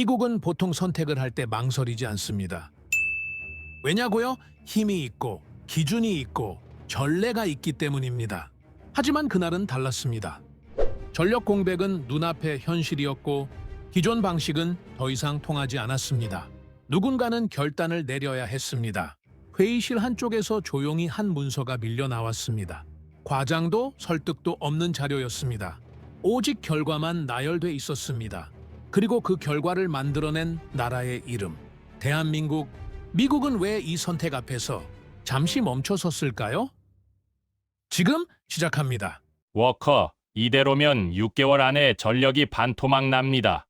미국은 보통 선택을 할 때 망설이지 않습니다. 왜냐고요? 힘이 있고 기준이 있고 전례가 있기 때문입니다. 하지만 그날은 달랐습니다. 전력 공백은 눈앞의 현실이었고 기존 방식은 더 이상 통하지 않았습니다. 누군가는 결단을 내려야 했습니다. 회의실 한쪽에서 조용히 한 문서가 밀려 나왔습니다. 과장도 설득도 없는 자료였습니다. 오직 결과만 나열돼 있었습니다. 그리고 그 결과를 만들어낸 나라의 이름. 대한민국. 미국은 왜 이 선택 앞에서 잠시 멈춰섰을까요? 지금 시작합니다. 워커, 이대로면 6개월 안에 전력이 반토막 납니다.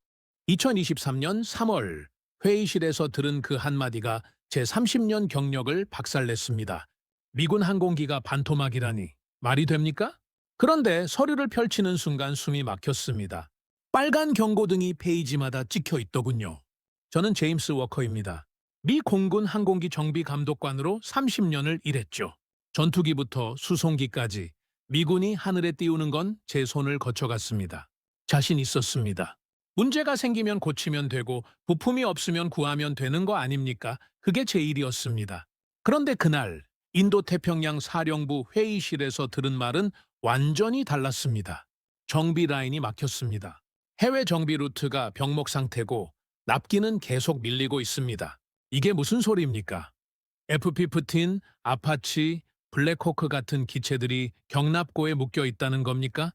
2023년 3월 회의실에서 들은 그 한마디가 제 30년 경력을 박살냈습니다. 미군 항공기가 반토막이라니 말이 됩니까? 그런데 서류를 펼치는 순간 숨이 막혔습니다. 빨간 경고등이 페이지마다 찍혀 있더군요. 저는 제임스 워커입니다. 미 공군 항공기 정비 감독관으로 30년을 일했죠. 전투기부터 수송기까지 미군이 하늘에 띄우는 건 제 손을 거쳐갔습니다. 자신 있었습니다. 문제가 생기면 고치면 되고 부품이 없으면 구하면 되는 거 아닙니까? 그게 제 일이었습니다. 그런데 그날 인도 태평양 사령부 회의실에서 들은 말은 완전히 달랐습니다. 정비 라인이 막혔습니다. 해외 정비 루트가 병목 상태고 납기는 계속 밀리고 있습니다. 이게 무슨 소리입니까? F-15, 아파치, 블랙호크 같은 기체들이 경납고에 묶여 있다는 겁니까?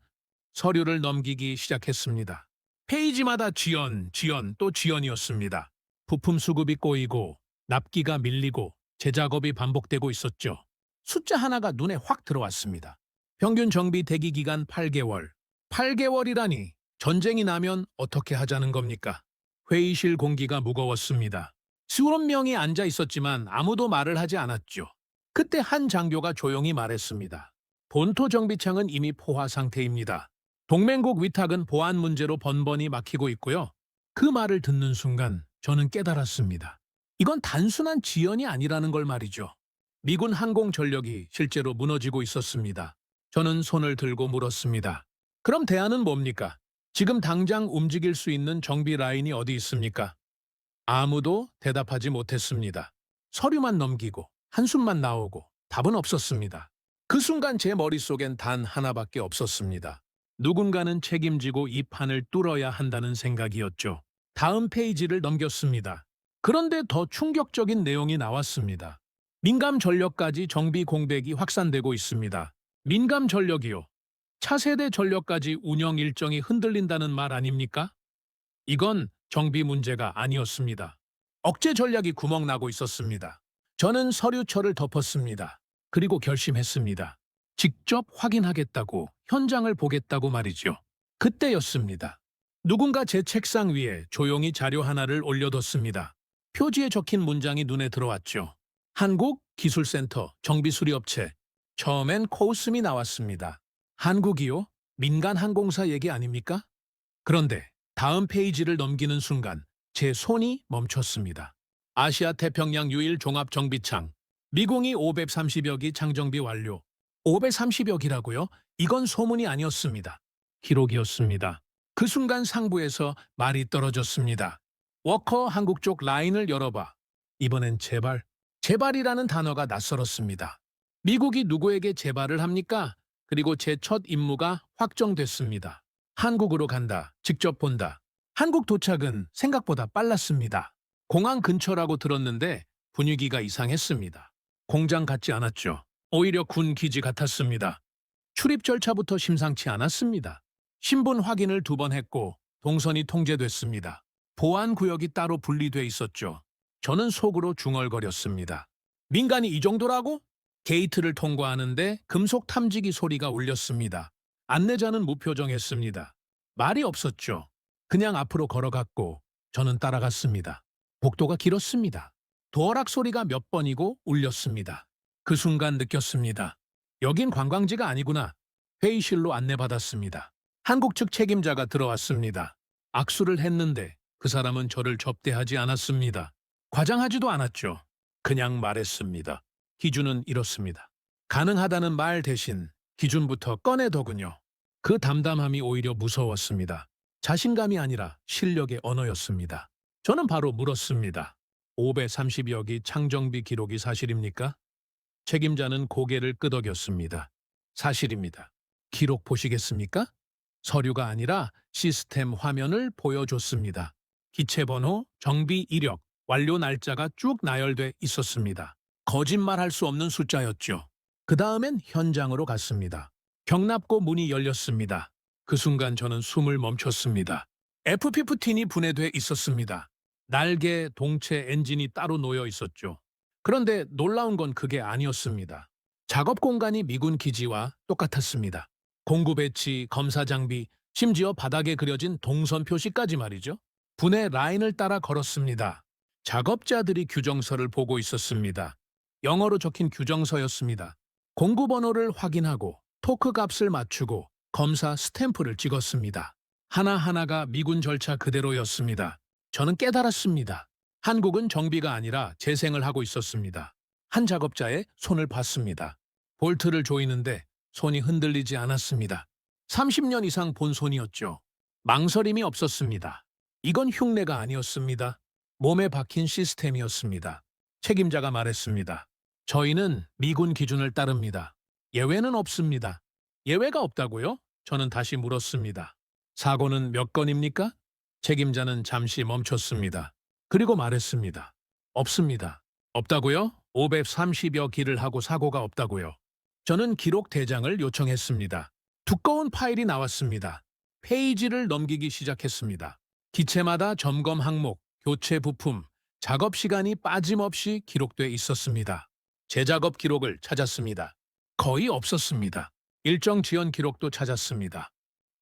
서류를 넘기기 시작했습니다. 페이지마다 지연, 지연, 또 지연이었습니다. 부품 수급이 꼬이고 납기가 밀리고 재작업이 반복되고 있었죠. 숫자 하나가 눈에 확 들어왔습니다. 평균 정비 대기 기간 8개월. 8개월이라니 전쟁이 나면 어떻게 하자는 겁니까? 회의실 공기가 무거웠습니다. 수십 명이 앉아 있었지만 아무도 말을 하지 않았죠. 그때 한 장교가 조용히 말했습니다. 본토 정비창은 이미 포화 상태입니다. 동맹국 위탁은 보안 문제로 번번이 막히고 있고요. 그 말을 듣는 순간 저는 깨달았습니다. 이건 단순한 지연이 아니라는 걸 말이죠. 미군 항공 전력이 실제로 무너지고 있었습니다. 저는 손을 들고 물었습니다. 그럼 대안은 뭡니까? 지금 당장 움직일 수 있는 정비 라인이 어디 있습니까? 아무도 대답하지 못했습니다. 서류만 넘기고 한숨만 나오고 답은 없었습니다. 그 순간 제 머릿속엔 단 하나밖에 없었습니다. 누군가는 책임지고 이 판을 뚫어야 한다는 생각이었죠. 다음 페이지를 넘겼습니다. 그런데 더 충격적인 내용이 나왔습니다. 민감 전력까지 정비 공백이 확산되고 있습니다. 민감 전력이요. 차세대 전력까지 운영 일정이 흔들린다는 말 아닙니까? 이건 정비 문제가 아니었습니다. 억제 전략이 구멍나고 있었습니다. 저는 서류처를 덮었습니다. 그리고 결심했습니다. 직접 확인하겠다고, 현장을 보겠다고 말이죠. 그때였습니다. 누군가 제 책상 위에 조용히 자료 하나를 올려뒀습니다. 표지에 적힌 문장이 눈에 들어왔죠. 한국기술센터 정비수리업체. 처음엔 코웃음이 나왔습니다. 한국이요? 민간 항공사 얘기 아닙니까? 그런데 다음 페이지를 넘기는 순간 제 손이 멈췄습니다. 아시아 태평양 유일 종합 정비창. 미공이 530여 기 창정비 완료. 530여 기라고요? 이건 소문이 아니었습니다. 기록이었습니다. 그 순간 상부에서 말이 떨어졌습니다. 워커 한국 쪽 라인을 열어봐. 이번엔 제발, 제발이라는 단어가 낯설었습니다. 미국이 누구에게 제발을 합니까? 그리고 제 첫 임무가 확정됐습니다. 한국으로 간다. 직접 본다. 한국 도착은 생각보다 빨랐습니다. 공항 근처라고 들었는데 분위기가 이상했습니다. 공장 같지 않았죠. 오히려 군 기지 같았습니다. 출입 절차부터 심상치 않았습니다. 신분 확인을 두 번 했고 동선이 통제됐습니다. 보안 구역이 따로 분리돼 있었죠. 저는 속으로 중얼거렸습니다. 민간이 이 정도라고? 게이트를 통과하는데 금속 탐지기 소리가 울렸습니다. 안내자는 무표정했습니다. 말이 없었죠. 그냥 앞으로 걸어갔고 저는 따라갔습니다. 복도가 길었습니다. 도어락 소리가 몇 번이고 울렸습니다. 그 순간 느꼈습니다. 여긴 관광지가 아니구나. 회의실로 안내받았습니다. 한국 측 책임자가 들어왔습니다. 악수를 했는데 그 사람은 저를 접대하지 않았습니다. 과장하지도 않았죠. 그냥 말했습니다. 기준은 이렇습니다. 가능하다는 말 대신 기준부터 꺼내더군요. 그 담담함이 오히려 무서웠습니다. 자신감이 아니라 실력의 언어였습니다. 저는 바로 물었습니다. 530여기 창정비 기록이 사실입니까? 책임자는 고개를 끄덕였습니다. 사실입니다. 기록 보시겠습니까? 서류가 아니라 시스템 화면을 보여줬습니다. 기체 번호, 정비 이력, 완료 날짜가 쭉 나열돼 있었습니다. 거짓말할 수 없는 숫자였죠. 그 다음엔 현장으로 갔습니다. 경납고 문이 열렸습니다. 그 순간 저는 숨을 멈췄습니다. F-15이 분해돼 있었습니다. 날개, 동체, 엔진이 따로 놓여 있었죠. 그런데 놀라운 건 그게 아니었습니다. 작업 공간이 미군 기지와 똑같았습니다. 공구 배치, 검사 장비, 심지어 바닥에 그려진 동선 표시까지 말이죠. 분해 라인을 따라 걸었습니다. 작업자들이 규정서를 보고 있었습니다. 영어로 적힌 규정서였습니다. 공구 번호를 확인하고 토크 값을 맞추고 검사 스탬프를 찍었습니다. 하나하나가 미군 절차 그대로였습니다. 저는 깨달았습니다. 한국은 정비가 아니라 재생을 하고 있었습니다. 한 작업자의 손을 봤습니다. 볼트를 조이는데 손이 흔들리지 않았습니다. 30년 이상 본 손이었죠. 망설임이 없었습니다. 이건 흉내가 아니었습니다. 몸에 박힌 시스템이었습니다. 책임자가 말했습니다. 저희는 미군 기준을 따릅니다. 예외는 없습니다. 예외가 없다고요? 저는 다시 물었습니다. 사고는 몇 건입니까? 책임자는 잠시 멈췄습니다. 그리고 말했습니다. 없습니다. 없다고요? 530여 기를 하고 사고가 없다고요. 저는 기록 대장을 요청했습니다. 두꺼운 파일이 나왔습니다. 페이지를 넘기기 시작했습니다. 기체마다 점검 항목, 교체 부품, 작업 시간이 빠짐없이 기록돼 있었습니다. 재작업 기록을 찾았습니다. 거의 없었습니다. 일정 지연 기록도 찾았습니다.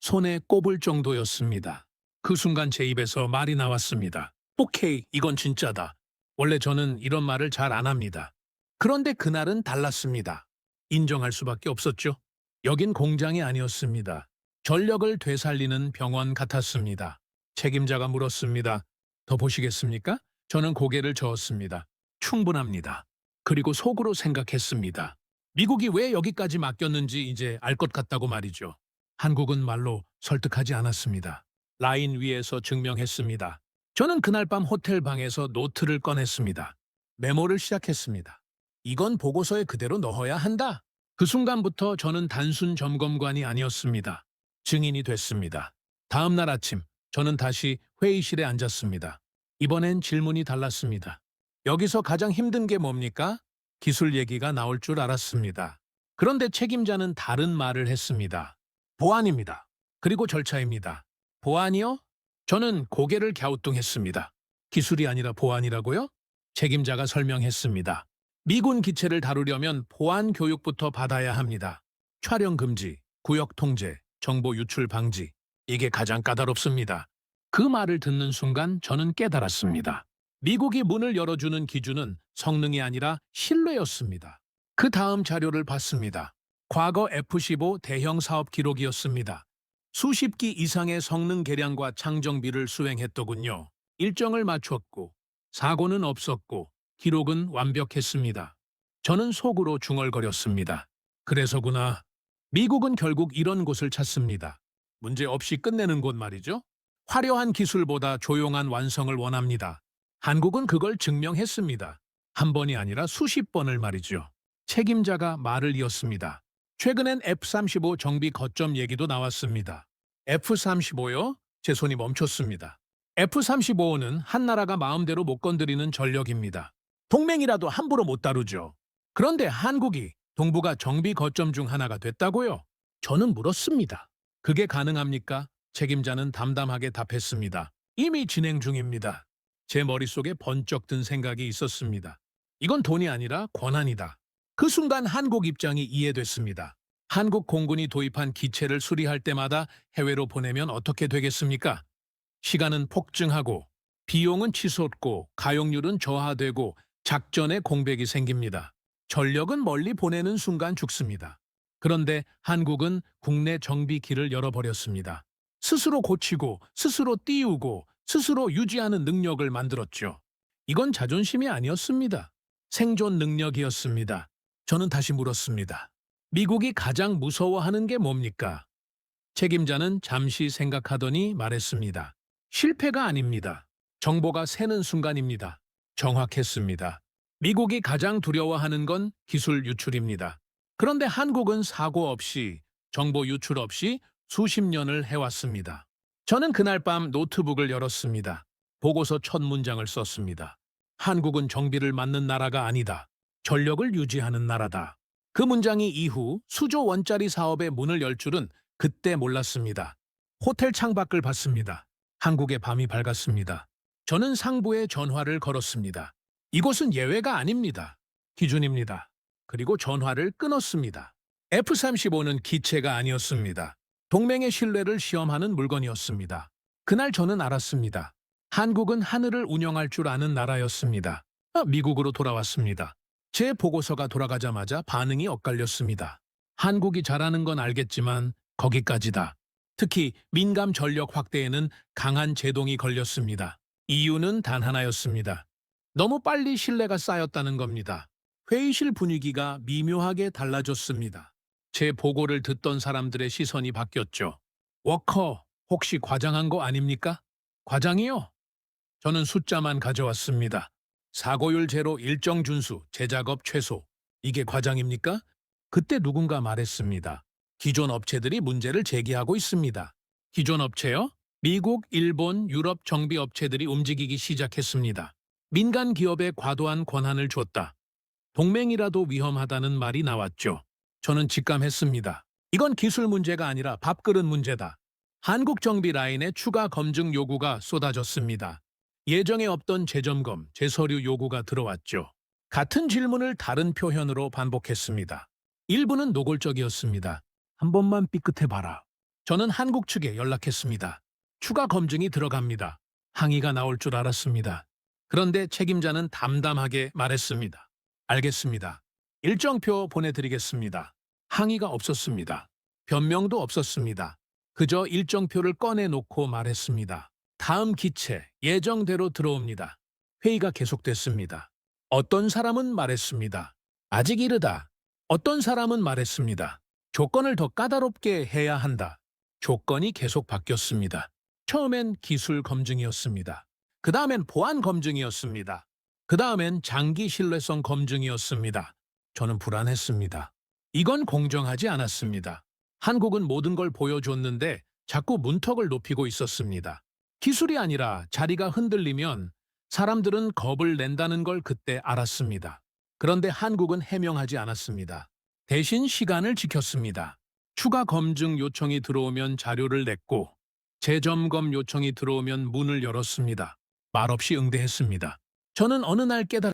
손에 꼽을 정도였습니다. 그 순간 제 입에서 말이 나왔습니다. 오케이, 이건 진짜다. 원래 저는 이런 말을 잘 안 합니다. 그런데 그날은 달랐습니다. 인정할 수밖에 없었죠. 여긴 공장이 아니었습니다. 전력을 되살리는 병원 같았습니다. 책임자가 물었습니다. 더 보시겠습니까? 저는 고개를 저었습니다. 충분합니다. 그리고 속으로 생각했습니다. 미국이 왜 여기까지 맡겼는지 이제 알 것 같다고 말이죠. 한국은 말로 설득하지 않았습니다. 라인 위에서 증명했습니다. 저는 그날 밤 호텔 방에서 노트를 꺼냈습니다. 메모를 시작했습니다. 이건 보고서에 그대로 넣어야 한다. 그 순간부터 저는 단순 점검관이 아니었습니다. 증인이 됐습니다. 다음 날 아침 저는 다시 회의실에 앉았습니다. 이번엔 질문이 달랐습니다. 여기서 가장 힘든 게 뭡니까? 기술 얘기가 나올 줄 알았습니다. 그런데 책임자는 다른 말을 했습니다. 보안입니다. 그리고 절차입니다. 보안이요? 저는 고개를 갸우뚱했습니다. 기술이 아니라 보안이라고요? 책임자가 설명했습니다. 미군 기체를 다루려면 보안 교육부터 받아야 합니다. 촬영 금지, 구역 통제, 정보 유출 방지. 이게 가장 까다롭습니다. 그 말을 듣는 순간 저는 깨달았습니다. 미국이 문을 열어주는 기준은 성능이 아니라 신뢰였습니다. 그 다음 자료를 봤습니다. 과거 F-15 대형 사업 기록이었습니다. 수십 기 이상의 성능 개량과 창정비를 수행했더군요. 일정을 맞췄고 사고는 없었고 기록은 완벽했습니다. 저는 속으로 중얼거렸습니다. 그래서구나. 미국은 결국 이런 곳을 찾습니다. 문제 없이 끝내는 곳 말이죠. 화려한 기술보다 조용한 완성을 원합니다. 한국은 그걸 증명했습니다. 한 번이 아니라 수십 번을 말이죠. 책임자가 말을 이었습니다. 최근엔 F-35 정비 거점 얘기도 나왔습니다. F-35요? 제 손이 멈췄습니다. F-35는 한 나라가 마음대로 못 건드리는 전력입니다. 동맹이라도 함부로 못 다루죠. 그런데 한국이 동부가 정비 거점 중 하나가 됐다고요? 저는 물었습니다. 그게 가능합니까? 책임자는 담담하게 답했습니다. 이미 진행 중입니다. 제 머릿속에 번쩍 든 생각이 있었습니다. 이건 돈이 아니라 권한이다. 그 순간 한국 입장이 이해됐습니다. 한국 공군이 도입한 기체를 수리할 때마다 해외로 보내면 어떻게 되겠습니까? 시간은 폭증하고 비용은 치솟고 가용률은 저하되고 작전에 공백이 생깁니다. 전력은 멀리 보내는 순간 죽습니다. 그런데 한국은 국내 정비기를 열어버렸습니다. 스스로 고치고 스스로 띄우고 스스로 유지하는 능력을 만들었죠. 이건 자존심이 아니었습니다. 생존 능력이었습니다. 저는 다시 물었습니다. 미국이 가장 무서워하는 게 뭡니까? 책임자는 잠시 생각하더니 말했습니다. 실패가 아닙니다. 정보가 새는 순간입니다. 정확했습니다. 미국이 가장 두려워하는 건 기술 유출입니다. 그런데 한국은 사고 없이 정보 유출 없이 수십 년을 해왔습니다. 저는 그날 밤 노트북을 열었습니다. 보고서 첫 문장을 썼습니다. 한국은 정비를 맡는 나라가 아니다. 전력을 유지하는 나라다. 그 문장이 이후 수조 원짜리 사업의 문을 열 줄은 그때 몰랐습니다. 호텔 창밖을 봤습니다. 한국의 밤이 밝았습니다. 저는 상부에 전화를 걸었습니다. 이곳은 예외가 아닙니다. 기준입니다. 그리고 전화를 끊었습니다. F-35는 기체가 아니었습니다. 동맹의 신뢰를 시험하는 물건이었습니다. 그날 저는 알았습니다. 한국은 하늘을 운영할 줄 아는 나라였습니다. 아, 미국으로 돌아왔습니다. 제 보고서가 돌아가자마자 반응이 엇갈렸습니다. 한국이 잘하는 건 알겠지만 거기까지다. 특히 민감 전력 확대에는 강한 제동이 걸렸습니다. 이유는 단 하나였습니다. 너무 빨리 신뢰가 쌓였다는 겁니다. 회의실 분위기가 미묘하게 달라졌습니다. 제 보고를 듣던 사람들의 시선이 바뀌었죠. 워커, 혹시 과장한 거 아닙니까? 과장이요? 저는 숫자만 가져왔습니다. 사고율 제로 일정 준수, 제작업 최소. 이게 과장입니까? 그때 누군가 말했습니다. 기존 업체들이 문제를 제기하고 있습니다. 기존 업체요? 미국, 일본, 유럽 정비 업체들이 움직이기 시작했습니다. 민간 기업에 과도한 권한을 줬다. 동맹이라도 위험하다는 말이 나왔죠. 저는 직감했습니다. 이건 기술 문제가 아니라 밥그릇 문제다. 한국 정비 라인에 추가 검증 요구가 쏟아졌습니다. 예정에 없던 재점검, 재서류 요구가 들어왔죠. 같은 질문을 다른 표현으로 반복했습니다. 일부는 노골적이었습니다. 한 번만 삐끗해봐라. 저는 한국 측에 연락했습니다. 추가 검증이 들어갑니다. 항의가 나올 줄 알았습니다. 그런데 책임자는 담담하게 말했습니다. 알겠습니다. 일정표 보내드리겠습니다. 항의가 없었습니다. 변명도 없었습니다. 그저 일정표를 꺼내놓고 말했습니다. 다음 기체 예정대로 들어옵니다. 회의가 계속됐습니다. 어떤 사람은 말했습니다. 아직 이르다. 어떤 사람은 말했습니다. 조건을 더 까다롭게 해야 한다. 조건이 계속 바뀌었습니다. 처음엔 기술 검증이었습니다. 그 다음엔 보안 검증이었습니다. 그 다음엔 장기 신뢰성 검증이었습니다. 저는 불안했습니다. 이건 공정하지 않았습니다. 한국은 모든 걸 보여줬는데 자꾸 문턱을 높이고 있었습니다. 기술이 아니라 자리가 흔들리면 사람들은 겁을 낸다는 걸 그때 알았습니다. 그런데 한국은 해명하지 않았습니다. 대신 시간을 지켰습니다. 추가 검증 요청이 들어오면 자료를 냈고 재점검 요청이 들어오면 문을 열었습니다. 말없이 응대했습니다. 저는 어느 날 깨달았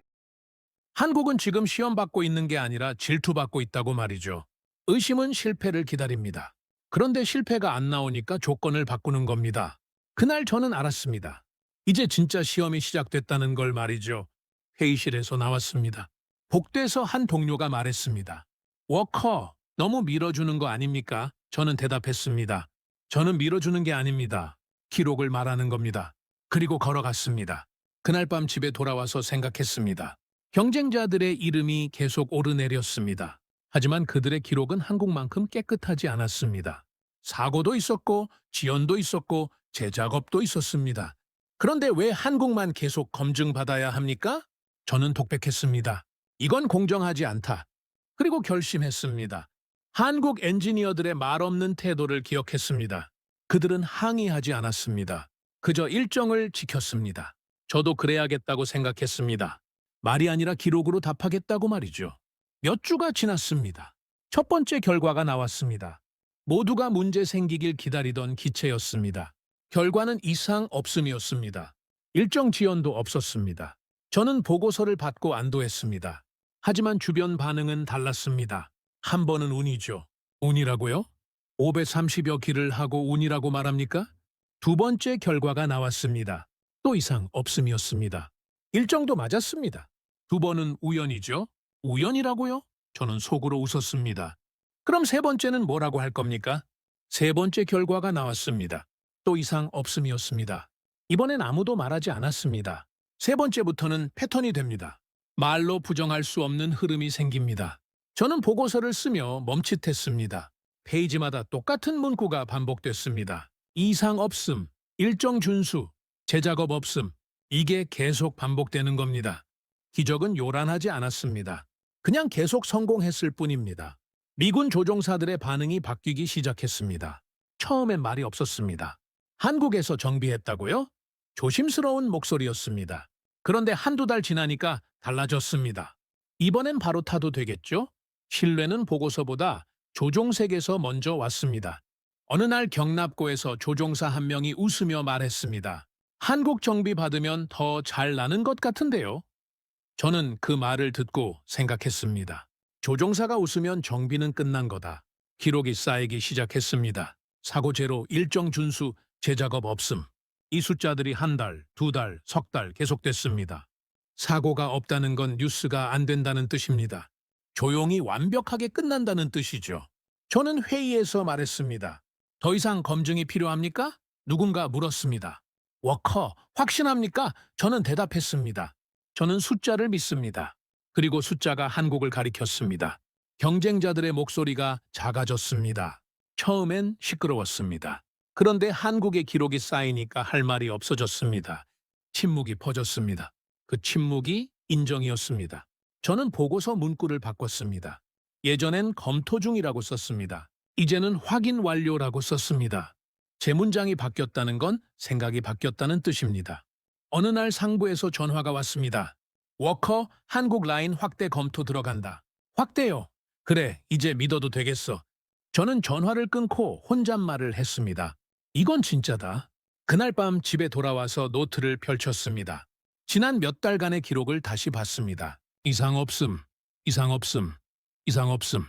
한국은 지금 시험받고 있는 게 아니라 질투받고 있다고 말이죠. 의심은 실패를 기다립니다. 그런데 실패가 안 나오니까 조건을 바꾸는 겁니다. 그날 저는 알았습니다. 이제 진짜 시험이 시작됐다는 걸 말이죠. 회의실에서 나왔습니다. 복도에서 한 동료가 말했습니다. 워커, 너무 밀어주는 거 아닙니까? 저는 대답했습니다. 저는 밀어주는 게 아닙니다. 기록을 말하는 겁니다. 그리고 걸어갔습니다. 그날 밤 집에 돌아와서 생각했습니다. 경쟁자들의 이름이 계속 오르내렸습니다. 하지만 그들의 기록은 한국만큼 깨끗하지 않았습니다. 사고도 있었고 지연도 있었고 제작업도 있었습니다. 그런데 왜 한국만 계속 검증받아야 합니까? 저는 독백했습니다. 이건 공정하지 않다. 그리고 결심했습니다. 한국 엔지니어들의 말없는 태도를 기억했습니다. 그들은 항의하지 않았습니다. 그저 일정을 지켰습니다. 저도 그래야겠다고 생각했습니다. 말이 아니라 기록으로 답하겠다고 말이죠. 몇 주가 지났습니다. 첫 번째 결과가 나왔습니다. 모두가 문제 생기길 기다리던 기체였습니다. 결과는 이상 없음이었습니다. 일정 지연도 없었습니다. 저는 보고서를 받고 안도했습니다. 하지만 주변 반응은 달랐습니다. 한 번은 운이죠. 운이라고요? 530여 기를 하고 운이라고 말합니까? 두 번째 결과가 나왔습니다. 또 이상 없음이었습니다. 일정도 맞았습니다. 두 번은 우연이죠. 우연이라고요? 저는 속으로 웃었습니다. 그럼 세 번째는 뭐라고 할 겁니까? 세 번째 결과가 나왔습니다. 또 이상 없음이었습니다. 이번엔 아무도 말하지 않았습니다. 세 번째부터는 패턴이 됩니다. 말로 부정할 수 없는 흐름이 생깁니다. 저는 보고서를 쓰며 멈칫했습니다. 페이지마다 똑같은 문구가 반복됐습니다. 이상 없음, 일정 준수, 제작업 없음, 이게 계속 반복되는 겁니다. 기적은 요란하지 않았습니다. 그냥 계속 성공했을 뿐입니다. 미군 조종사들의 반응이 바뀌기 시작했습니다. 처음엔 말이 없었습니다. 한국에서 정비했다고요? 조심스러운 목소리였습니다. 그런데 한두 달 지나니까 달라졌습니다. 이번엔 바로 타도 되겠죠? 신뢰는 보고서보다 조종색에서 먼저 왔습니다. 어느 날 경납고에서 조종사 한 명이 웃으며 말했습니다. 한국 정비 받으면 더 잘 나는 것 같은데요. 저는 그 말을 듣고 생각했습니다. 조종사가 웃으면 정비는 끝난 거다. 기록이 쌓이기 시작했습니다. 사고 제로 일정 준수 재작업 없음. 이 숫자들이 한 달, 두 달, 석 달 계속됐습니다. 사고가 없다는 건 뉴스가 안 된다는 뜻입니다. 조용히 완벽하게 끝난다는 뜻이죠. 저는 회의에서 말했습니다. 더 이상 검증이 필요합니까? 누군가 물었습니다. 워커, 확신합니까? 저는 대답했습니다. 저는 숫자를 믿습니다. 그리고 숫자가 한국을 가리켰습니다. 경쟁자들의 목소리가 작아졌습니다. 처음엔 시끄러웠습니다. 그런데 한국의 기록이 쌓이니까 할 말이 없어졌습니다. 침묵이 퍼졌습니다. 그 침묵이 인정이었습니다. 저는 보고서 문구를 바꿨습니다. 예전엔 검토 중이라고 썼습니다. 이제는 확인 완료라고 썼습니다. 제 문장이 바뀌었다는 건 생각이 바뀌었다는 뜻입니다. 어느 날 상부에서 전화가 왔습니다. 워커 한국 라인 확대 검토 들어간다. 확대요. 그래, 이제 믿어도 되겠어. 저는 전화를 끊고 혼잣말을 했습니다. 이건 진짜다. 그날 밤 집에 돌아와서 노트를 펼쳤습니다. 지난 몇 달간의 기록을 다시 봤습니다. 이상 없음, 이상 없음, 이상 없음.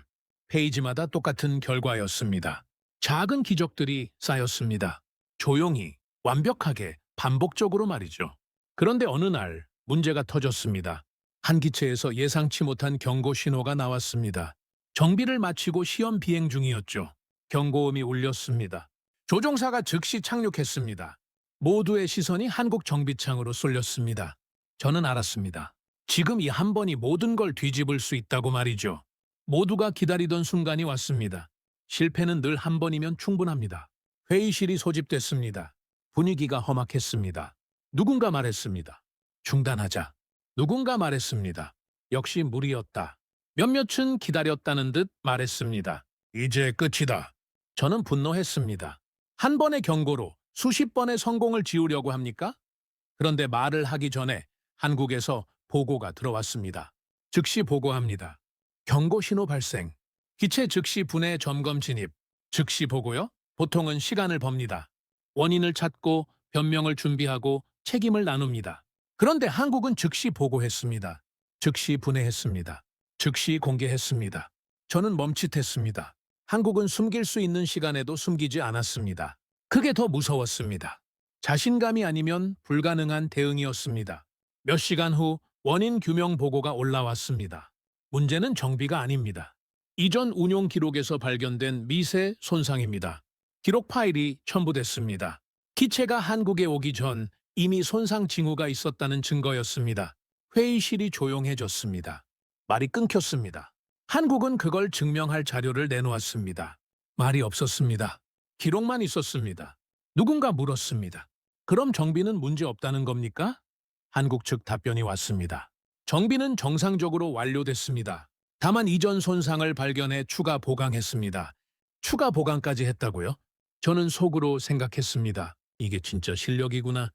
페이지마다 똑같은 결과였습니다. 작은 기적들이 쌓였습니다. 조용히, 완벽하게, 반복적으로 말이죠. 그런데 어느 날 문제가 터졌습니다. 한 기체에서 예상치 못한 경고 신호가 나왔습니다. 정비를 마치고 시험 비행 중이었죠. 경고음이 울렸습니다. 조종사가 즉시 착륙했습니다. 모두의 시선이 한국 정비창으로 쏠렸습니다. 저는 알았습니다. 지금 이 한 번이 모든 걸 뒤집을 수 있다고 말이죠. 모두가 기다리던 순간이 왔습니다. 실패는 늘 한 번이면 충분합니다. 회의실이 소집됐습니다. 분위기가 험악했습니다. 누군가 말했습니다. 중단하자. 누군가 말했습니다. 역시 무리였다. 몇몇은 기다렸다는 듯 말했습니다. 이제 끝이다. 저는 분노했습니다. 한 번의 경고로 수십 번의 성공을 지우려고 합니까? 그런데 말을 하기 전에 한국에서 보고가 들어왔습니다. 즉시 보고합니다. 경고 신호 발생. 기체 즉시 분해 점검 진입. 즉시 보고요? 보통은 시간을 법니다. 원인을 찾고 변명을 준비하고 책임을 나눕니다. 그런데 한국은 즉시 보고했습니다. 즉시 분해했습니다. 즉시 공개했습니다. 저는 멈칫했습니다. 한국은 숨길 수 있는 시간에도 숨기지 않았습니다. 그게 더 무서웠습니다. 자신감이 아니면 불가능한 대응이었습니다. 몇 시간 후 원인 규명 보고가 올라왔습니다. 문제는 정비가 아닙니다. 이전 운용 기록에서 발견된 미세 손상입니다. 기록 파일이 첨부됐습니다. 기체가 한국에 오기 전 이미 손상 징후가 있었다는 증거였습니다. 회의실이 조용해졌습니다. 말이 끊겼습니다. 한국은 그걸 증명할 자료를 내놓았습니다. 말이 없었습니다. 기록만 있었습니다. 누군가 물었습니다. 그럼 정비는 문제 없다는 겁니까? 한국 측 답변이 왔습니다. 정비는 정상적으로 완료됐습니다. 다만 이전 손상을 발견해 추가 보강했습니다. 추가 보강까지 했다고요? 저는 속으로 생각했습니다. 이게 진짜 실력이구나.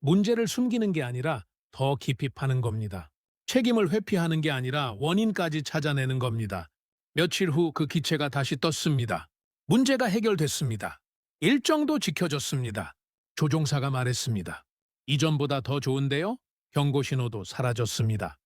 문제를 숨기는 게 아니라 더 깊이 파는 겁니다. 책임을 회피하는 게 아니라 원인까지 찾아내는 겁니다. 며칠 후 그 기체가 다시 떴습니다. 문제가 해결됐습니다. 일정도 지켜졌습니다. 조종사가 말했습니다. 이전보다 더 좋은데요? 경고 신호도 사라졌습니다.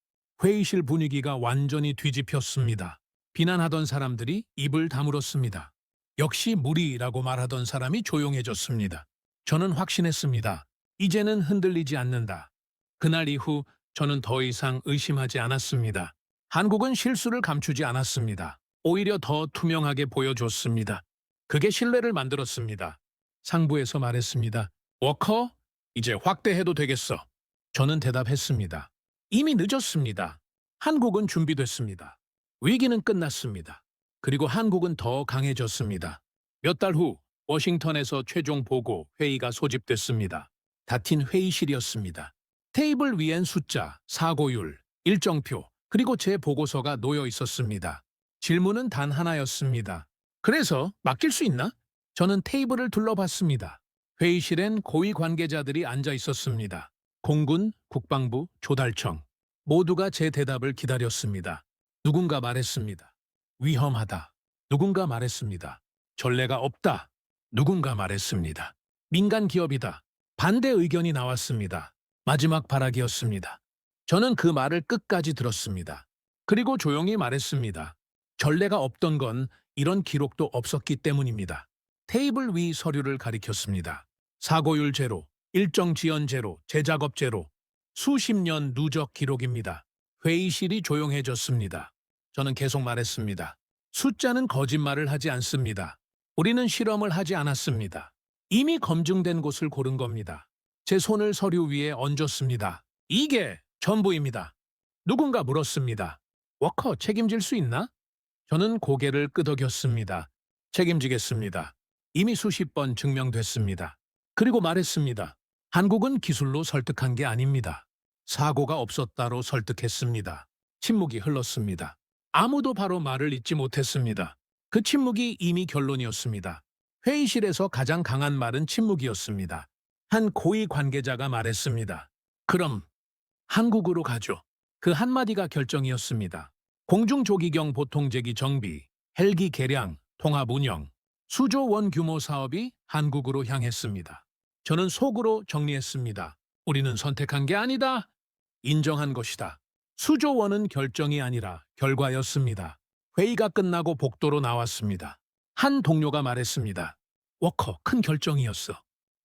회의실 분위기가 완전히 뒤집혔습니다. 비난하던 사람들이 입을 다물었습니다. 역시 무리라고 말하던 사람이 조용해졌습니다. 저는 확신했습니다. 이제는 흔들리지 않는다. 그날 이후 저는 더 이상 의심하지 않았습니다. 한국은 실수를 감추지 않았습니다. 오히려 더 투명하게 보여줬습니다. 그게 신뢰를 만들었습니다. 상부에서 말했습니다. 워커, 이제 확대해도 되겠어. 저는 대답했습니다. 이미 늦었습니다. 한국은 준비됐습니다. 위기는 끝났습니다. 그리고 한국은 더 강해졌습니다. 몇 달 후 워싱턴에서 최종 보고 회의가 소집됐습니다. 다틴 회의실이었습니다. 테이블 위엔 숫자, 사고율, 일정표, 그리고 제 보고서가 놓여 있었습니다. 질문은 단 하나였습니다. 그래서 맡길 수 있나? 저는 테이블을 둘러봤습니다. 회의실엔 고위 관계자들이 앉아 있었습니다. 공군, 국방부, 조달청. 모두가 제 대답을 기다렸습니다. 누군가 말했습니다. 위험하다. 누군가 말했습니다. 전례가 없다. 누군가 말했습니다. 민간 기업이다. 반대 의견이 나왔습니다. 마지막 발악이었습니다. 저는 그 말을 끝까지 들었습니다. 그리고 조용히 말했습니다. 전례가 없던 건 이런 기록도 없었기 때문입니다. 테이블 위 서류를 가리켰습니다. 사고율 제로, 일정 지연 제로, 재작업 제로, 수십 년 누적 기록입니다. 회의실이 조용해졌습니다. 저는 계속 말했습니다. 숫자는 거짓말을 하지 않습니다. 우리는 실험을 하지 않았습니다. 이미 검증된 곳을 고른 겁니다. 제 손을 서류 위에 얹었습니다. 이게 전부입니다. 누군가 물었습니다. 워커 책임질 수 있나? 저는 고개를 끄덕였습니다. 책임지겠습니다. 이미 수십 번 증명됐습니다. 그리고 말했습니다. 한국은 기술로 설득한 게 아닙니다. 사고가 없었다로 설득했습니다. 침묵이 흘렀습니다. 아무도 바로 말을 잇지 못했습니다. 그 침묵이 이미 결론이었습니다. 회의실에서 가장 강한 말은 침묵이었습니다. 한 고위 관계자가 말했습니다. 그럼 한국으로 가죠. 그 한마디가 결정이었습니다. 공중조기경 보통제기 정비, 헬기 개량, 통합 운영, 수조 원 규모 사업이 한국으로 향했습니다. 저는 속으로 정리했습니다. 우리는 선택한 게 아니다. 인정한 것이다. 수조 원은 결정이 아니라 결과였습니다. 회의가 끝나고 복도로 나왔습니다. 한 동료가 말했습니다. 워커, 큰 결정이었어.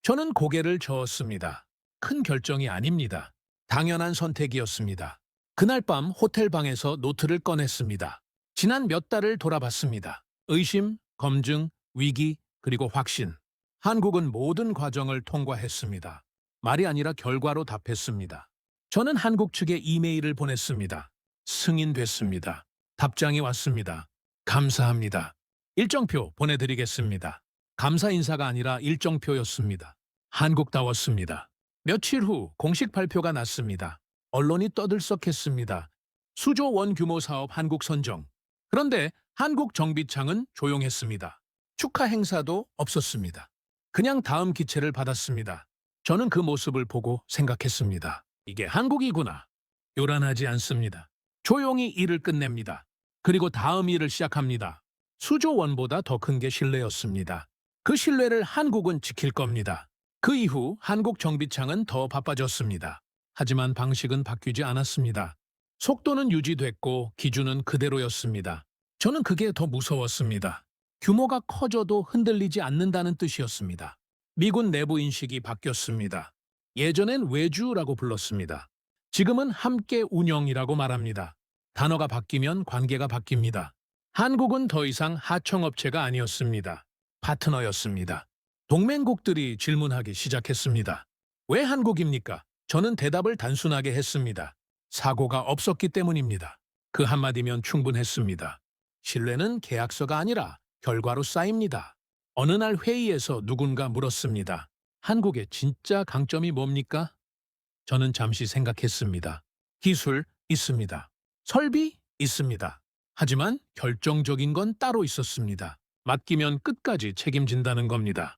저는 고개를 저었습니다. 큰 결정이 아닙니다. 당연한 선택이었습니다. 그날 밤 호텔 방에서 노트를 꺼냈습니다. 지난 몇 달을 돌아봤습니다. 의심, 검증, 위기, 그리고 확신. 한국은 모든 과정을 통과했습니다. 말이 아니라 결과로 답했습니다. 저는 한국 측에 이메일을 보냈습니다. 승인됐습니다. 답장이 왔습니다. 감사합니다. 일정표 보내드리겠습니다. 감사 인사가 아니라 일정표였습니다. 한국다웠습니다. 며칠 후 공식 발표가 났습니다. 언론이 떠들썩했습니다. 수조 원 규모 사업 한국 선정. 그런데 한국 정비창은 조용했습니다. 축하 행사도 없었습니다. 그냥 다음 기체를 받았습니다. 저는 그 모습을 보고 생각했습니다. 이게 한국이구나. 요란하지 않습니다. 조용히 일을 끝냅니다. 그리고 다음 일을 시작합니다. 수조 원보다 더 큰 게 신뢰였습니다. 그 신뢰를 한국은 지킬 겁니다. 그 이후 한국 정비창은 더 바빠졌습니다. 하지만 방식은 바뀌지 않았습니다. 속도는 유지됐고 기준은 그대로였습니다. 저는 그게 더 무서웠습니다. 규모가 커져도 흔들리지 않는다는 뜻이었습니다. 미군 내부 인식이 바뀌었습니다. 예전엔 외주라고 불렀습니다. 지금은 함께 운영이라고 말합니다. 단어가 바뀌면 관계가 바뀝니다. 한국은 더 이상 하청업체가 아니었습니다. 파트너였습니다. 동맹국들이 질문하기 시작했습니다. 왜 한국입니까? 저는 대답을 단순하게 했습니다. 사고가 없었기 때문입니다. 그 한마디면 충분했습니다. 신뢰는 계약서가 아니라 결과로 쌓입니다. 어느 날 회의에서 누군가 물었습니다. 한국의 진짜 강점이 뭡니까? 저는 잠시 생각했습니다. 기술 있습니다. 설비 있습니다. 하지만 결정적인 건 따로 있었습니다. 맡기면 끝까지 책임진다는 겁니다.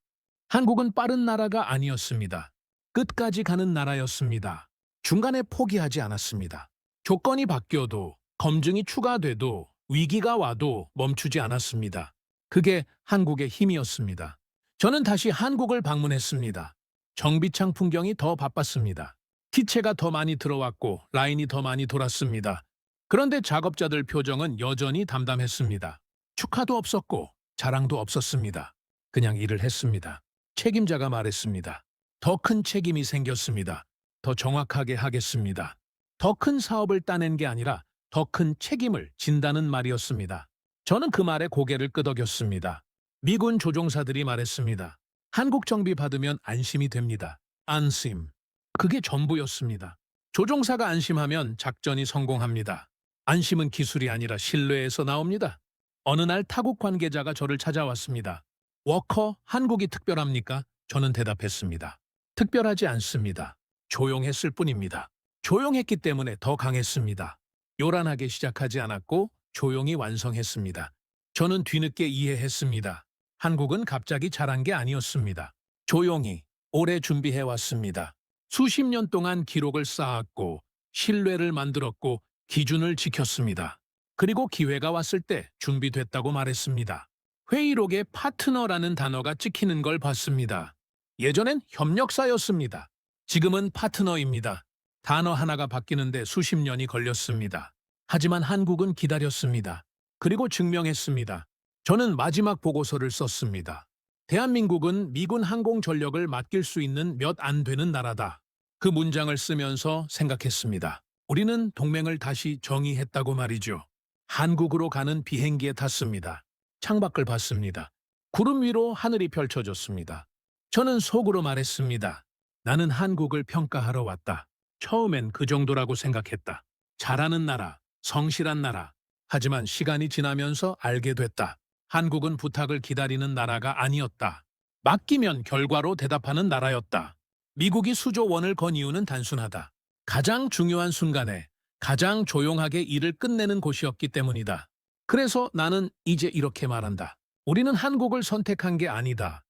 한국은 빠른 나라가 아니었습니다. 끝까지 가는 나라였습니다. 중간에 포기하지 않았습니다. 조건이 바뀌어도 검증이 추가돼도 위기가 와도 멈추지 않았습니다. 그게 한국의 힘이었습니다. 저는 다시 한국을 방문했습니다. 정비창 풍경이 더 바빴습니다. 기체가 더 많이 들어왔고 라인이 더 많이 돌았습니다. 그런데 작업자들 표정은 여전히 담담했습니다. 축하도 없었고 자랑도 없었습니다. 그냥 일을 했습니다. 책임자가 말했습니다. 더 큰 책임이 생겼습니다. 더 정확하게 하겠습니다. 더 큰 사업을 따낸 게 아니라 더 큰 책임을 진다는 말이었습니다. 저는 그 말에 고개를 끄덕였습니다. 미군 조종사들이 말했습니다. 한국 정비 받으면 안심이 됩니다. 안심. 그게 전부였습니다. 조종사가 안심하면 작전이 성공합니다. 안심은 기술이 아니라 신뢰에서 나옵니다. 어느 날 타국 관계자가 저를 찾아왔습니다. 워커, 한국이 특별합니까? 저는 대답했습니다. 특별하지 않습니다. 조용했을 뿐입니다. 조용했기 때문에 더 강했습니다. 요란하게 시작하지 않았고 조용히 완성했습니다. 저는 뒤늦게 이해했습니다. 한국은 갑자기 잘한 게 아니었습니다. 조용히 오래 준비해 왔습니다. 수십 년 동안 기록을 쌓았고 신뢰를 만들었고 기준을 지켰습니다. 그리고 기회가 왔을 때 준비됐다고 말했습니다. 회의록에 파트너라는 단어가 찍히는 걸 봤습니다. 예전엔 협력사였습니다. 지금은 파트너입니다. 단어 하나가 바뀌는데 수십 년이 걸렸습니다. 하지만 한국은 기다렸습니다. 그리고 증명했습니다. 저는 마지막 보고서를 썼습니다. 대한민국은 미군 항공 전력을 맡길 수 있는 몇 안 되는 나라다. 그 문장을 쓰면서 생각했습니다. 우리는 동맹을 다시 정의했다고 말이죠. 한국으로 가는 비행기에 탔습니다. 창밖을 봤습니다. 구름 위로 하늘이 펼쳐졌습니다. 저는 속으로 말했습니다. 나는 한국을 평가하러 왔다. 처음엔 그 정도라고 생각했다. 잘하는 나라, 성실한 나라. 하지만 시간이 지나면서 알게 됐다. 한국은 부탁을 기다리는 나라가 아니었다. 맡기면 결과로 대답하는 나라였다. 미국이 수조 원을 건 이유는 단순하다. 가장 중요한 순간에 가장 조용하게 일을 끝내는 곳이었기 때문이다. 그래서 나는 이제 이렇게 말한다. 우리는 한국을 선택한 게 아니다.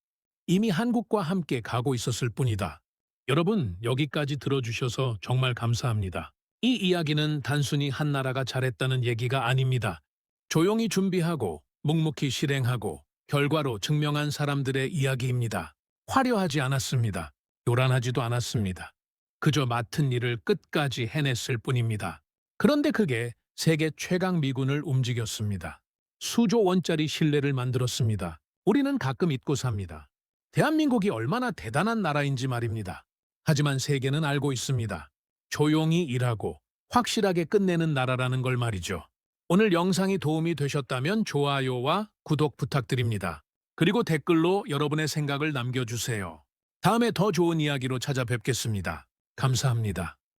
이미 한국과 함께 가고 있었을 뿐이다. 여러분, 여기까지 들어주셔서 정말 감사합니다. 이 이야기는 단순히 한 나라가 잘했다는 얘기가 아닙니다. 조용히 준비하고 묵묵히 실행하고 결과로 증명한 사람들의 이야기입니다. 화려하지 않았습니다. 요란하지도 않았습니다. 그저 맡은 일을 끝까지 해냈을 뿐입니다. 그런데 그게 세계 최강 미군을 움직였습니다. 수조 원짜리 신뢰를 만들었습니다. 우리는 가끔 잊고 삽니다. 대한민국이 얼마나 대단한 나라인지 말입니다. 하지만 세계는 알고 있습니다. 조용히 일하고 확실하게 끝내는 나라라는 걸 말이죠. 오늘 영상이 도움이 되셨다면 좋아요와 구독 부탁드립니다. 그리고 댓글로 여러분의 생각을 남겨주세요. 다음에 더 좋은 이야기로 찾아뵙겠습니다. 감사합니다.